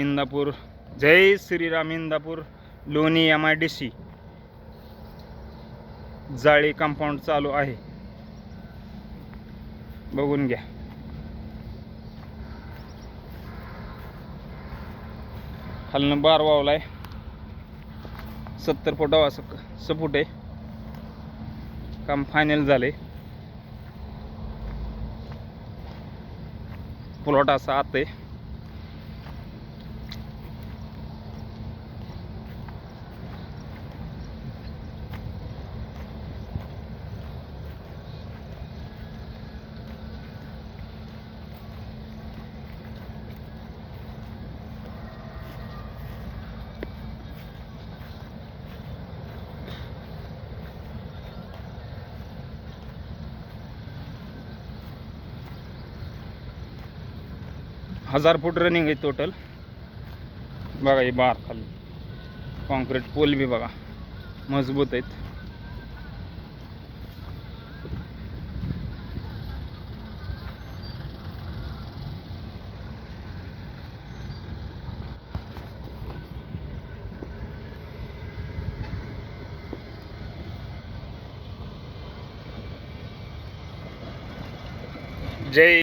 Indapur. Jai Shriram Indapur Loni M I D C जाळी compound चालू आहे. बघून घ्या. खालनं बार वावलाय. सत्तर फुट असं स आहे. काम फायनल झाले प्लॉट असा आत आहे. हजार फूट रनिंग आहे टोटल बघा हे बार खाली. कॉन्क्रीट पोल बी बघा. मजबूत आहेत. जय